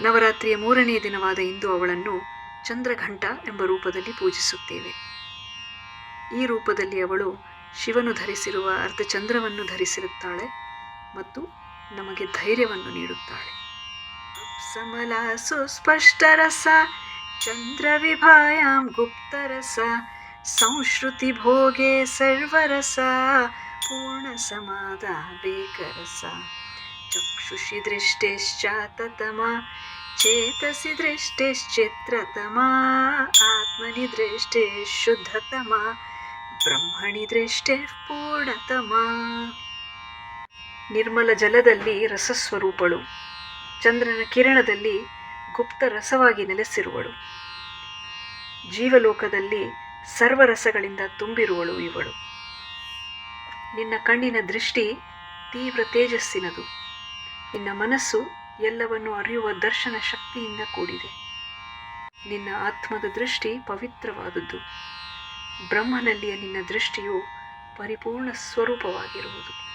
ನವರಾತ್ರಿಯ ಮೂರನೇ ದಿನವಾದ ಇಂದು ಅವಳನ್ನು ಚಂದ್ರಘಂಟ ಎಂಬ ರೂಪದಲ್ಲಿ ಪೂಜಿಸುತ್ತೇವೆ. ಈ ರೂಪದಲ್ಲಿ ಅವಳು ಶಿವನು ಧರಿಸಿರುವ ಅರ್ಧಚಂದ್ರವನ್ನು ಧರಿಸಿರುತ್ತಾಳೆ ಮತ್ತು ನಮಗೆ ಧೈರ್ಯವನ್ನು ನೀಡುತ್ತಾಳೆ. ಸಮಲ ಸುಸ್ಪಷ್ಟರಸ ಚಂದ್ರವಿಭಾಯಾಂ ಗುಪ್ತರಸ ಸಂಶ್ರುತಿ ಭೋಗೆ ಸರ್ವರಸ ಪೂರ್ಣ ಸಮಾಧ ಬೇಕರಸ ಚಕ್ಷುಷಿ ದೃಷ್ಟಿಶ್ಚಾತತಮ ಚೇತಸಿ ದೃಷ್ಟಿಶ್ಚಿತ್ರತಮ ಆತ್ಮನಿ ದೃಷ್ಟಿ ಶುದ್ಧತಮ ಬ್ರಹ್ಮಣಿ ದೃಷ್ಟಿ ಪೂರ್ಣತಮ ನಿರ್ಮಲ ಜಲದಲ್ಲಿ ರಸಸ್ವರೂಪಳು. ಚಂದ್ರನ ಕಿರಣದಲ್ಲಿ ಗುಪ್ತ ರಸವಾಗಿ ನೆಲೆಸಿರುವಳು. ಜೀವಲೋಕದಲ್ಲಿ ಸರ್ವರಸಗಳಿಂದ ತುಂಬಿರುವಳು ಇವಳು. ನಿನ್ನ ಕಣ್ಣಿನ ದೃಷ್ಟಿ ತೀವ್ರ ತೇಜಸ್ಸಿನದು. ನಿನ್ನ ಮನಸ್ಸು ಎಲ್ಲವನ್ನು ಅರಿಯುವ ದರ್ಶನ ಶಕ್ತಿಯಿಂದ ಕೂಡಿದೆ. ನಿನ್ನ ಆತ್ಮದ ದೃಷ್ಟಿ ಪವಿತ್ರವಾದದ್ದು. ಬ್ರಹ್ಮನಲ್ಲಿಯ ನಿನ್ನ ದೃಷ್ಟಿಯು ಪರಿಪೂರ್ಣ ಸ್ವರೂಪವಾಗಿರುವುದು.